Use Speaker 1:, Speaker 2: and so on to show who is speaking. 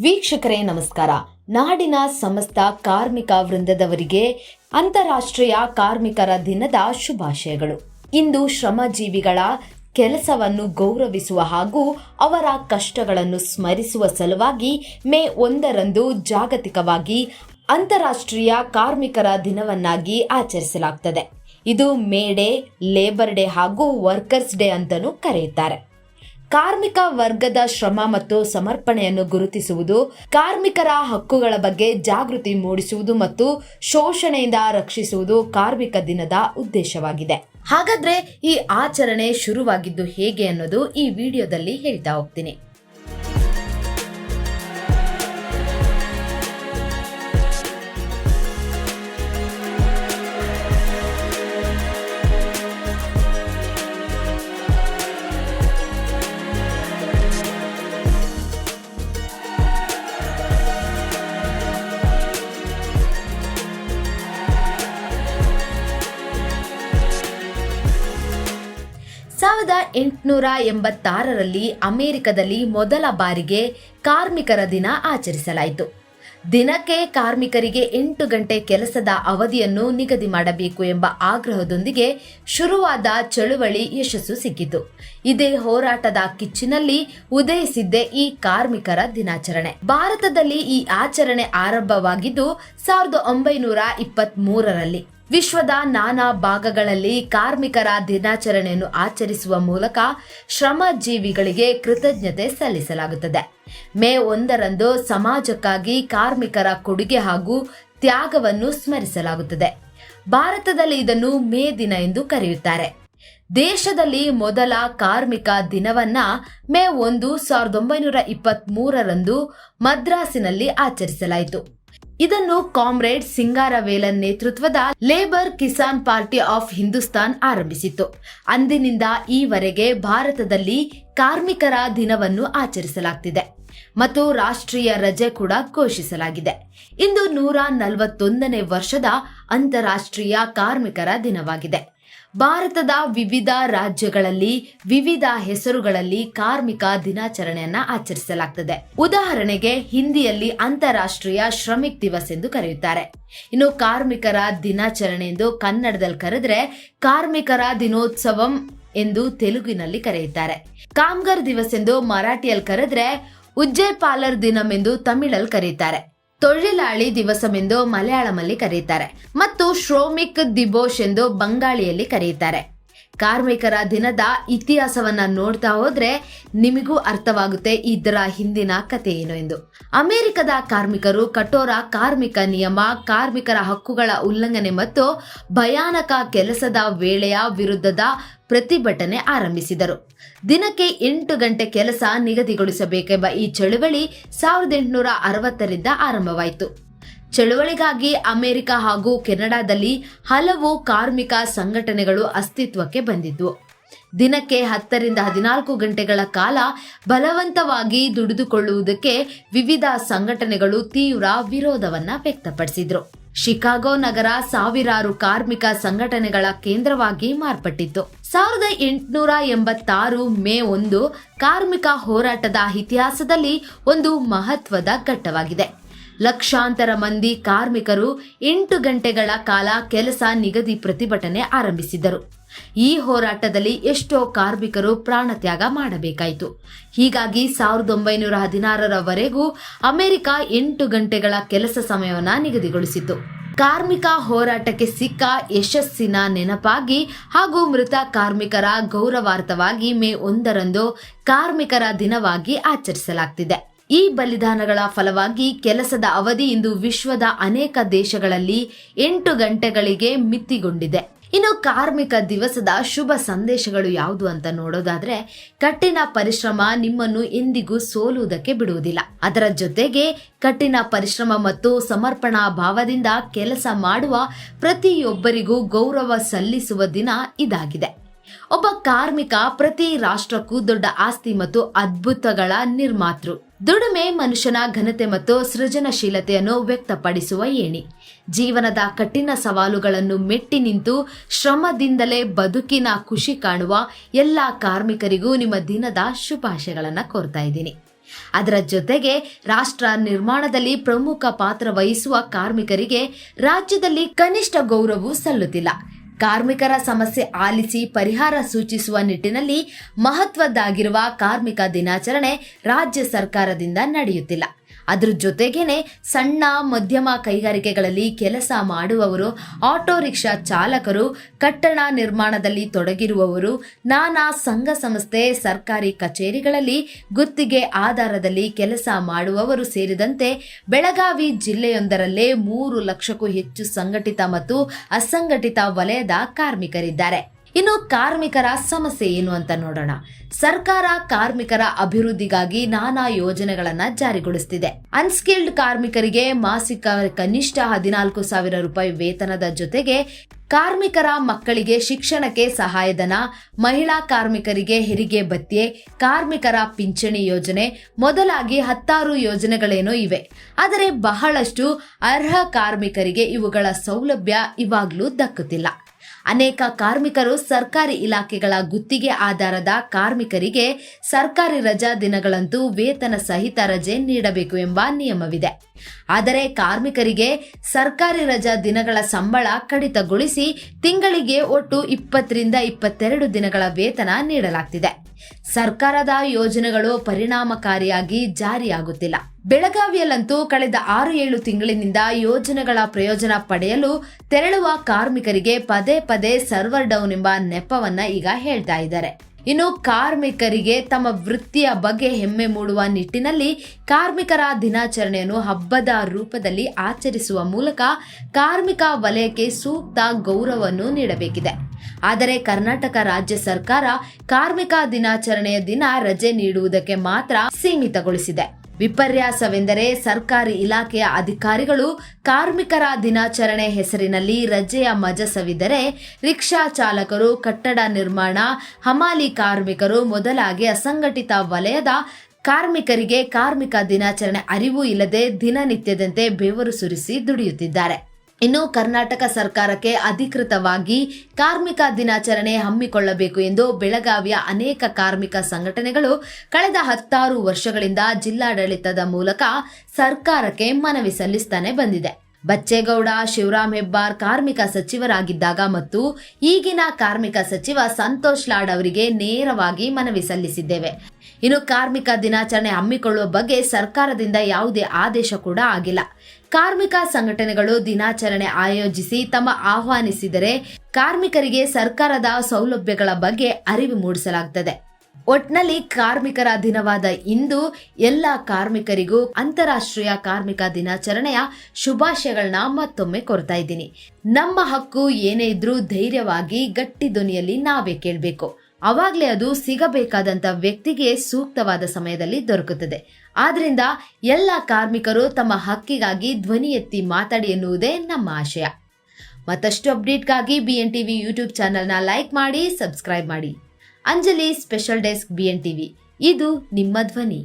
Speaker 1: ವೀಕ್ಷಕರೇ, ನಮಸ್ಕಾರ. ನಾಡಿನ ಸಮಸ್ತ ಕಾರ್ಮಿಕ ವೃಂದದವರಿಗೆ ಅಂತಾರಾಷ್ಟ್ರೀಯ ಕಾರ್ಮಿಕರ ದಿನದ ಶುಭಾಶಯಗಳು. ಇಂದು ಶ್ರಮಜೀವಿಗಳ ಕೆಲಸವನ್ನು ಗೌರವಿಸುವ ಹಾಗೂ ಅವರ ಕಷ್ಟಗಳನ್ನು ಸ್ಮರಿಸುವ ಸಲುವಾಗಿ ಮೇ ಒಂದರಂದು ಜಾಗತಿಕವಾಗಿ ಅಂತಾರಾಷ್ಟ್ರೀಯ ಕಾರ್ಮಿಕರ ದಿನವನ್ನಾಗಿ ಆಚರಿಸಲಾಗ್ತದೆ. ಇದು ಮೇ ಡೇ, ಲೇಬರ್ ಡೇ ಹಾಗೂ ವರ್ಕರ್ಸ್ ಡೇ ಅಂತಲೂ ಕರೆಯುತ್ತಾರೆ. ಕಾರ್ಮಿಕ ವರ್ಗದ ಶ್ರಮ ಮತ್ತು ಸಮರ್ಪಣೆಯನ್ನು ಗುರುತಿಸುವುದು, ಕಾರ್ಮಿಕರ ಹಕ್ಕುಗಳ ಬಗ್ಗೆ ಜಾಗೃತಿ ಮೂಡಿಸುವುದು ಮತ್ತು ಶೋಷಣೆಯಿಂದ ರಕ್ಷಿಸುವುದು ಕಾರ್ಮಿಕ ದಿನದ ಉದ್ದೇಶವಾಗಿದೆ. ಹಾಗಾದ್ರೆ ಈ ಆಚರಣೆ ಶುರುವಾಗಿದ್ದು ಹೇಗೆ ಅನ್ನೋದು ಈ ವಿಡಿಯೋದಲ್ಲಿ ಹೇಳ್ತಾ ಹೋಗ್ತೀನಿ. ಎಂಟುನೂರ ಎಂಬತ್ತಾರರಲ್ಲಿ ಅಮೆರಿಕದಲ್ಲಿ ಮೊದಲ ಬಾರಿಗೆ ಕಾರ್ಮಿಕರ ದಿನ ಆಚರಿಸಲಾಯಿತು. ದಿನಕ್ಕೆ ಕಾರ್ಮಿಕರಿಗೆ ಎಂಟು ಗಂಟೆ ಕೆಲಸದ ಅವಧಿಯನ್ನು ನಿಗದಿ ಮಾಡಬೇಕು ಎಂಬ ಆಗ್ರಹದೊಂದಿಗೆ ಶುರುವಾದ ಚಳುವಳಿ ಯಶಸ್ಸು ಸಿಕ್ಕಿತು. ಇದೇ ಹೋರಾಟದ ಕಿಚ್ಚಿನಲ್ಲಿ ಉದಯಿಸಿದ್ದೇ ಈ ಕಾರ್ಮಿಕರ ದಿನಾಚರಣೆ. ಭಾರತದಲ್ಲಿ ಈ ಆಚರಣೆ ಆರಂಭವಾಗಿದ್ದು ಸಾವಿರದ ಒಂಬೈನೂರ ಇಪ್ಪತ್ತ್ ಮೂರರಲ್ಲಿ ವಿಶ್ವದ ನಾನಾ ಭಾಗಗಳಲ್ಲಿ ಕಾರ್ಮಿಕರ ದಿನಾಚರಣೆಯನ್ನು ಆಚರಿಸುವ ಮೂಲಕ ಶ್ರಮಜೀವಿಗಳಿಗೆ ಕೃತಜ್ಞತೆ ಸಲ್ಲಿಸಲಾಗುತ್ತದೆ. ಮೇ ಒಂದರಂದು ಸಮಾಜಕ್ಕಾಗಿ ಕಾರ್ಮಿಕರ ಕೊಡುಗೆ ಹಾಗೂ ತ್ಯಾಗವನ್ನು ಸ್ಮರಿಸಲಾಗುತ್ತದೆ. ಭಾರತದಲ್ಲಿ ಇದನ್ನು ಮೇ ದಿನ ಎಂದು ಕರೆಯುತ್ತಾರೆ. ದೇಶದಲ್ಲಿ ಮೊದಲ ಕಾರ್ಮಿಕ ದಿನವನ್ನ ಮೇ ಒಂದು ಸಾವಿರದ ಒಂಬೈನೂರ ಇಪ್ಪತ್ತ್ ಮೂರರಂದು ಮದ್ರಾಸಿನಲ್ಲಿ ಆಚರಿಸಲಾಯಿತು. ಇದನ್ನು ಕಾಮ್ರೇಡ್ ಸಿಂಗಾರವೇಲನ್ ನೇತೃತ್ವದ labour Kisan party of Hindustan ಆರಂಭಿಸಿತು ಅಂದಿನಿಂದ ಈವರೆಗೆ ಭಾರತದಲ್ಲಿ ಕಾರ್ಮಿಕರ ದಿನವನ್ನು ಆಚರಿಸಲಾಗ್ತಿದೆ ಮತ್ತು ರಾಷ್ಟ್ರೀಯ ರಜೆ ಕೂಡ ಘೋಷಿಸಲಾಗಿದೆ. ಇಂದು ನೂರ ನಲವತ್ತೊಂದನೇ ವರ್ಷದ ಅಂತಾರಾಷ್ಟ್ರೀಯ ಕಾರ್ಮಿಕರ ದಿನವಾಗಿದೆ. ಭಾರತದ ವಿವಿಧ ರಾಜ್ಯಗಳಲ್ಲಿ, ವಿವಿಧ ಹೆಸರುಗಳಲ್ಲಿ ಕಾರ್ಮಿಕ ದಿನಾಚರಣೆಯನ್ನ ಆಚರಿಸಲಾಗ್ತದೆ. ಉದಾಹರಣೆಗೆ, ಹಿಂದಿಯಲ್ಲಿ ಅಂತಾರಾಷ್ಟ್ರೀಯ ಶ್ರಮಿಕ್ ದಿವಸ್ ಎಂದು ಕರೆಯುತ್ತಾರೆ. ಇನ್ನು ಕಾರ್ಮಿಕರ ದಿನಾಚರಣೆ ಎಂದು ಕನ್ನಡದಲ್ಲಿ ಕರೆದ್ರೆ, ಕಾರ್ಮಿಕರ ದಿನೋತ್ಸವಂ ಎಂದು ತೆಲುಗಿನಲ್ಲಿ ಕರೆಯುತ್ತಾರೆ. ಕಾಮ್ಗರ್ ದಿವಸ್ ಎಂದು ಮರಾಠಿಯಲ್ಲಿ ಕರೆದ್ರೆ, ಉಜ್ಜೈಪಾಲರ್ ದಿನಂ ಎಂದು ತಮಿಳಲ್ಲಿ ಕರೆಯುತ್ತಾರೆ. ತೊಳಿಲಾಳಿ ದಿವಸವೆಂದು ಮಲಯಾಳಮಲ್ಲಿ ಕರೆಯುತ್ತಾರೆ ಮತ್ತು ಶ್ರೋಮಿಕ್ ದಿಬೋಶ್ ಎಂದು ಬಂಗಾಳಿಯಲ್ಲಿ ಕರೆಯುತ್ತಾರೆ. ಕಾರ್ಮಿಕರ ದಿನದ ಇತಿಹಾಸವನ್ನ ನೋಡ್ತಾ ಹೋದ್ರೆ ನಿಮಗೂ ಅರ್ಥವಾಗುತ್ತೆ ಇದರ ಹಿಂದಿನ ಕಥೆ ಏನು ಎಂದು. ಅಮೆರಿಕದ ಕಾರ್ಮಿಕರು ಕಠೋರ ಕಾರ್ಮಿಕ ನಿಯಮ, ಕಾರ್ಮಿಕರ ಹಕ್ಕುಗಳ ಉಲ್ಲಂಘನೆ ಮತ್ತು ಭಯಾನಕ ಕೆಲಸದ ವೇಳೆಯ ವಿರುದ್ಧದ ಪ್ರತಿಭಟನೆ ಆರಂಭಿಸಿದರು. ದಿನಕ್ಕೆ ಎಂಟು ಗಂಟೆ ಕೆಲಸ ನಿಗದಿಗೊಳಿಸಬೇಕೆಂಬ ಈ ಚಳುವಳಿ ಸಾವಿರದ ಎಂಟುನೂರ ಅರವತ್ತರಿಂದ ಆರಂಭವಾಯಿತು. ಚಳುವಳಿಗಾಗಿ ಅಮೆರಿಕ ಹಾಗೂ ಕೆನಡಾದಲ್ಲಿ ಹಲವು ಕಾರ್ಮಿಕ ಸಂಘಟನೆಗಳು ಅಸ್ತಿತ್ವಕ್ಕೆ ಬಂದಿದ್ವು ದಿನಕ್ಕೆ ಹತ್ತರಿಂದ ಹದಿನಾಲ್ಕು ಗಂಟೆಗಳ ಕಾಲ ಬಲವಂತವಾಗಿ ದುಡಿದುಕೊಳ್ಳುವುದಕ್ಕೆ ವಿವಿಧ ಸಂಘಟನೆಗಳು ತೀವ್ರ ವಿರೋಧವನ್ನ ವ್ಯಕ್ತಪಡಿಸಿದ್ರು. ಶಿಕಾಗೋ ನಗರ ಸಾವಿರಾರು ಕಾರ್ಮಿಕ ಸಂಘಟನೆಗಳ ಕೇಂದ್ರವಾಗಿ ಮಾರ್ಪಟ್ಟಿತ್ತು. ಸಾವಿರದ ಎಂಟುನೂರ ಎಂಬತ್ತಾರು ಮೇ ಒಂದು ಕಾರ್ಮಿಕ ಹೋರಾಟದ ಇತಿಹಾಸದಲ್ಲಿ ಒಂದು ಮಹತ್ವದ ಘಟ್ಟವಾಗಿದೆ. ಲಕ್ಷಾಂತರ ಮಂದಿ ಕಾರ್ಮಿಕರು ಎಂಟು ಗಂಟೆಗಳ ಕಾಲ ಕೆಲಸ ನಿಗದಿ ಪ್ರತಿಭಟನೆ ಆರಂಭಿಸಿದ್ದರು ಈ ಹೋರಾಟದಲ್ಲಿ ಎಷ್ಟೋ ಕಾರ್ಮಿಕರು ಪ್ರಾಣತ್ಯಾಗ ಮಾಡಬೇಕಾಯಿತು. ಹೀಗಾಗಿ ಸಾವಿರದ ಒಂಬೈನೂರ ಹದಿನಾರರವರೆಗೂ ಅಮೆರಿಕ ಎಂಟು ಗಂಟೆಗಳ ಕೆಲಸ ಸಮಯವನ್ನು ನಿಗದಿಗೊಳಿಸಿತು ಕಾರ್ಮಿಕ ಹೋರಾಟಕ್ಕೆ ಸಿಕ್ಕ ಯಶಸ್ಸಿನ ನೆನಪಾಗಿ ಹಾಗೂ ಮೃತ ಕಾರ್ಮಿಕರ ಗೌರವಾರ್ಥವಾಗಿ ಮೇ ಒಂದರಂದು ಕಾರ್ಮಿಕರ ದಿನವಾಗಿ ಆಚರಿಸಲಾಗ್ತಿದೆ. ಈ ಬಲಿದಾನಗಳ ಫಲವಾಗಿ ಕೆಲಸದ ಅವಧಿ ಇಂದು ವಿಶ್ವದ ಅನೇಕ ದೇಶಗಳಲ್ಲಿ ಎಂಟು ಗಂಟೆಗಳಿಗೆ ಮಿತಿಗೊಂಡಿದೆ. ಇನ್ನು ಕಾರ್ಮಿಕ ದಿವಸದ ಶುಭ ಸಂದೇಶಗಳು ಯಾವುದು ಅಂತ ನೋಡೋದಾದ್ರೆ, ಕಠಿಣ ಪರಿಶ್ರಮ ನಿಮ್ಮನ್ನು ಎಂದಿಗೂ ಸೋಲುವುದಕ್ಕೆ ಬಿಡುವುದಿಲ್ಲ. ಅದರ ಜೊತೆಗೆ ಕಠಿಣ ಪರಿಶ್ರಮ ಮತ್ತು ಸಮರ್ಪಣಾ ಭಾವದಿಂದ ಕೆಲಸ ಮಾಡುವ ಪ್ರತಿಯೊಬ್ಬರಿಗೂ ಗೌರವ ಸಲ್ಲಿಸುವ ದಿನ ಇದಾಗಿದೆ. ಒಬ್ಬ ಕಾರ್ಮಿಕ ಪ್ರತಿ ರಾಷ್ಟ್ರಕ್ಕೂ ದೊಡ್ಡ ಆಸ್ತಿ ಮತ್ತು ಅದ್ಭುತಗಳ ನಿರ್ಮಾತೃ. ದುಡಿಮೆ ಮನುಷ್ಯನ ಘನತೆ ಮತ್ತು ಸೃಜನಶೀಲತೆಯನ್ನು ವ್ಯಕ್ತಪಡಿಸುವ ಏಣಿ. ಜೀವನದ ಕಠಿಣ ಸವಾಲುಗಳನ್ನು ಮೆಟ್ಟಿ ನಿಂತು ಶ್ರಮದಿಂದಲೇ ಬದುಕಿನ ಖುಷಿ ಕಾಣುವ ಎಲ್ಲ ಕಾರ್ಮಿಕರಿಗೂ ನಿಮ್ಮ ದಿನದ ಶುಭಾಶಯಗಳನ್ನು ಕೋರ್ತಾ ಇದ್ದೀನಿ. ಅದರ ಜೊತೆಗೆ ರಾಷ್ಟ್ರ ನಿರ್ಮಾಣದಲ್ಲಿ ಪ್ರಮುಖ ಪಾತ್ರ ವಹಿಸುವ ಕಾರ್ಮಿಕರಿಗೆ ರಾಜ್ಯದಲ್ಲಿ ಕನಿಷ್ಠ ಗೌರವವೂ ಸಲ್ಲುತ್ತಿಲ್ಲ. ಕಾರ್ಮಿಕರ ಸಮಸ್ಯೆ ಆಲಿಸಿ ಪರಿಹಾರ ಸೂಚಿಸುವ ನಿಟ್ಟಿನಲ್ಲಿ ಮಹತ್ವದ್ದಾಗಿರುವ ಕಾರ್ಮಿಕ ದಿನಾಚರಣೆ ರಾಜ್ಯ ಸರ್ಕಾರದಿಂದ ನಡೆಯುತ್ತಿಲ್ಲ. ಅದ್ರ ಜೊತೆಗೇನೆ ಸಣ್ಣ, ಮಧ್ಯಮ ಕೈಗಾರಿಕೆಗಳಲ್ಲಿ ಕೆಲಸ ಮಾಡುವವರು, ಆಟೋ ರಿಕ್ಷಾ ಚಾಲಕರು, ಕಟ್ಟಡ ನಿರ್ಮಾಣದಲ್ಲಿ ತೊಡಗಿರುವವರು, ನಾನಾ ಸಂಘ ಸಂಸ್ಥೆ, ಸರ್ಕಾರಿ ಕಚೇರಿಗಳಲ್ಲಿ ಗುತ್ತಿಗೆ ಆಧಾರದಲ್ಲಿ ಕೆಲಸ ಮಾಡುವವರು ಸೇರಿದಂತೆ ಬೆಳಗಾವಿ ಜಿಲ್ಲೆಯೊಂದರಲ್ಲೇ ಮೂರು ಲಕ್ಷಕ್ಕೂ ಹೆಚ್ಚು ಸಂಘಟಿತ ಮತ್ತು ಅಸಂಘಟಿತ ವಲಯದ ಕಾರ್ಮಿಕರಿದ್ದಾರೆ. ಇನ್ನು ಕಾರ್ಮಿಕರ ಸಮಸ್ಯೆ ಏನು ಅಂತ ನೋಡೋಣ. ಸರ್ಕಾರ ಕಾರ್ಮಿಕರ ಅಭಿವೃದ್ಧಿಗಾಗಿ ನಾನಾ ಯೋಜನೆಗಳನ್ನ ಜಾರಿಗೊಳಿಸುತ್ತಿದೆ ಅನ್ಸ್ಕಿಲ್ಡ್ ಕಾರ್ಮಿಕರಿಗೆ ಮಾಸಿಕ ಕನಿಷ್ಠ ಹದಿನಾಲ್ಕು ಸಾವಿರ ರೂಪಾಯಿ ವೇತನದ ಜೊತೆಗೆ ಕಾರ್ಮಿಕರ ಮಕ್ಕಳಿಗೆ ಶಿಕ್ಷಣಕ್ಕೆ ಸಹಾಯಧನ, ಮಹಿಳಾ ಕಾರ್ಮಿಕರಿಗೆ ಹೆರಿಗೆ ಭತ್ಯೆ, ಕಾರ್ಮಿಕರ ಪಿಂಚಣಿ ಯೋಜನೆ ಮೊದಲಾಗಿ ಹತ್ತಾರು ಯೋಜನೆಗಳೇನೋ ಇವೆ. ಆದರೆ ಬಹಳಷ್ಟು ಅರ್ಹ ಕಾರ್ಮಿಕರಿಗೆ ಇವುಗಳ ಸೌಲಭ್ಯ ಇವಾಗಲೂ ದಕ್ಕುತ್ತಿಲ್ಲ. ಅನೇಕ ಕಾರ್ಮಿಕರು ಸರ್ಕಾರಿ ಇಲಾಖೆಗಳ ಗುತ್ತಿಗೆ ಆಧಾರದ ಕಾರ್ಮಿಕರಿಗೆ ಸರ್ಕಾರಿ ರಜಾ ದಿನಗಳಂತೂ ವೇತನ ಸಹಿತ ರಜೆ ನೀಡಬೇಕು ಎಂಬ ನಿಯಮವಿದೆ. ಆದರೆ ಕಾರ್ಮಿಕರಿಗೆ ಸರ್ಕಾರಿ ರಜಾ ದಿನಗಳ ಸಂಬಳ ಕಡಿತಗೊಳಿಸಿ ತಿಂಗಳಿಗೆ ಒಟ್ಟು ಇಪ್ಪತ್ತರಿಂದ ಇಪ್ಪತ್ತೆರಡು ದಿನಗಳ ವೇತನ ನೀಡಲಾಗ್ತಿದೆ. ಸರ್ಕಾರದ ಯೋಜನೆಗಳು ಪರಿಣಾಮಕಾರಿಯಾಗಿ ಜಾರಿಯಾಗುತ್ತಿಲ್ಲ. ಬೆಳಗಾವಿಯಲ್ಲಂತೂ ಕಳೆದ ಆರು ಏಳು ತಿಂಗಳಿನಿಂದ ಯೋಜನೆಗಳ ಪ್ರಯೋಜನ ಪಡೆಯಲು ತೆರಳುವ ಕಾರ್ಮಿಕರಿಗೆ ಪದೇ ಪದೇ ಸರ್ವರ್ ಡೌನ್ ಎಂಬ ನೆಪವನ್ನ ಈಗ ಹೇಳ್ತಾ ಇದ್ದಾರೆ. ಇನ್ನು ಕಾರ್ಮಿಕರಿಗೆ ತಮ್ಮ ವೃತ್ತಿಯ ಬಗ್ಗೆ ಹೆಮ್ಮೆ ಮೂಡುವ ನಿಟ್ಟಿನಲ್ಲಿ ಕಾರ್ಮಿಕರ ದಿನಾಚರಣೆಯನ್ನು ಹಬ್ಬದ ರೂಪದಲ್ಲಿ ಆಚರಿಸುವ ಮೂಲಕ ಕಾರ್ಮಿಕ ವಲಯಕ್ಕೆ ಸೂಕ್ತ ಗೌರವವನ್ನು ನೀಡಬೇಕಿದೆ. ಆದರೆ ಕರ್ನಾಟಕ ರಾಜ್ಯ ಸರ್ಕಾರ ಕಾರ್ಮಿಕ ದಿನಾಚರಣೆಯ ದಿನ ರಜೆ ನೀಡುವುದಕ್ಕೆ ಮಾತ್ರ ಸೀಮಿತಗೊಳಿಸಿದೆ. ವಿಪರ್ಯಾಸವೆಂದರೆ ಸರ್ಕಾರಿ ಇಲಾಖೆಯ ಅಧಿಕಾರಿಗಳು ಕಾರ್ಮಿಕರ ದಿನಾಚರಣೆ ಹೆಸರಿನಲ್ಲಿ ರಜೆಯ ಮಜ ಸವಿದರೆ ರಿಕ್ಷಾ ಚಾಲಕರು, ಕಟ್ಟಡ ನಿರ್ಮಾಣ, ಹಮಾಲಿ ಕಾರ್ಮಿಕರು ಮೊದಲಾಗಿ ಅಸಂಘಟಿತ ವಲಯದ ಕಾರ್ಮಿಕರಿಗೆ ಕಾರ್ಮಿಕ ದಿನಾಚರಣೆ ಅರಿವು ಇಲ್ಲದೆ ದಿನನಿತ್ಯದಂತೆ ಬೆವರು ಸುರಿಸಿ ದುಡಿಯುತ್ತಿದ್ದಾರೆ. ಇನ್ನು ಕರ್ನಾಟಕ ಸರ್ಕಾರಕ್ಕೆ ಅಧಿಕೃತವಾಗಿ ಕಾರ್ಮಿಕ ದಿನಾಚರಣೆ ಹಮ್ಮಿಕೊಳ್ಳಬೇಕು ಎಂದು ಬೆಳಗಾವಿಯ ಅನೇಕ ಕಾರ್ಮಿಕ ಸಂಘಟನೆಗಳು ಕಳೆದ ಹತ್ತಾರು ವರ್ಷಗಳಿಂದ ಜಿಲ್ಲಾಡಳಿತದ ಮೂಲಕ ಸರ್ಕಾರಕ್ಕೆ ಮನವಿ ಸಲ್ಲಿಸುತ್ತಾನೆ ಬಂದಿದೆ. ಬಚ್ಚೇಗೌಡ, ಶಿವರಾಮ್ ಹೆಬ್ಬಾರ್ ಕಾರ್ಮಿಕ ಸಚಿವರಾಗಿದ್ದಾಗ ಮತ್ತು ಈಗಿನ ಕಾರ್ಮಿಕ ಸಚಿವ ಸಂತೋಷ್ ಲಾಡ್ ಅವರಿಗೆ ನೇರವಾಗಿ ಮನವಿ ಸಲ್ಲಿಸಿದ್ದೇವೆ. ಇನ್ನು ಕಾರ್ಮಿಕ ದಿನಾಚರಣೆ ಹಮ್ಮಿಕೊಳ್ಳುವ ಬಗ್ಗೆ ಸರ್ಕಾರದಿಂದ ಯಾವುದೇ ಆದೇಶ ಕೂಡ ಆಗಿಲ್ಲ. ಕಾರ್ಮಿಕ ಸಂಘಟನೆಗಳು ದಿನಾಚರಣೆ ಆಯೋಜಿಸಿ ತಮ್ಮ ಆಹ್ವಾನಿಸಿದರೆ ಕಾರ್ಮಿಕರಿಗೆ ಸರ್ಕಾರದ ಸೌಲಭ್ಯಗಳ ಬಗ್ಗೆ ಅರಿವು ಮೂಡಿಸಲಾಗುತ್ತದೆ ಒಟ್ನಲ್ಲಿ ಕಾರ್ಮಿಕರ ದಿನವಾದ ಇಂದು ಎಲ್ಲ ಕಾರ್ಮಿಕರಿಗೂ ಅಂತಾರಾಷ್ಟ್ರೀಯ ಕಾರ್ಮಿಕ ದಿನಾಚರಣೆಯ ಶುಭಾಶಯಗಳನ್ನ ಮತ್ತೊಮ್ಮೆ ಕೊಡ್ತಾ ಇದ್ದೀನಿ. ನಮ್ಮ ಹಕ್ಕು ಏನೇ ಇದ್ರೂ ಧೈರ್ಯವಾಗಿ ಗಟ್ಟಿ ಧ್ವನಿಯಲ್ಲಿ ನಾವೇ ಕೇಳಬೇಕು. ಅವಾಗಲೇ ಅದು ಸಿಗಬೇಕಾದಂತ ವ್ಯಕ್ತಿಗೆ ಸೂಕ್ತವಾದ ಸಮಯದಲ್ಲಿ ದೊರಕುತ್ತದೆ. ಆದ್ರಿಂದ ಎಲ್ಲ ಕಾರ್ಮಿಕರು ತಮ್ಮ ಹಕ್ಕಿಗಾಗಿ ಧ್ವನಿ ಎತ್ತಿ ಮಾತಾಡಿ ಎನ್ನುವುದೇ ನಮ್ಮ ಆಶಯ. ಮತ್ತಷ್ಟು ಅಪ್ಡೇಟ್ಗಾಗಿ ಬಿ ಎನ್ ಟಿವಿ ಯೂಟ್ಯೂಬ್ ಚಾನೆಲ್ನ ಲೈಕ್ ಮಾಡಿ, ಸಬ್ಸ್ಕ್ರೈಬ್ ಮಾಡಿ. Anjali special desk B N TV ಇದು ನಿಮ್ಮ ಧ್ವನಿ.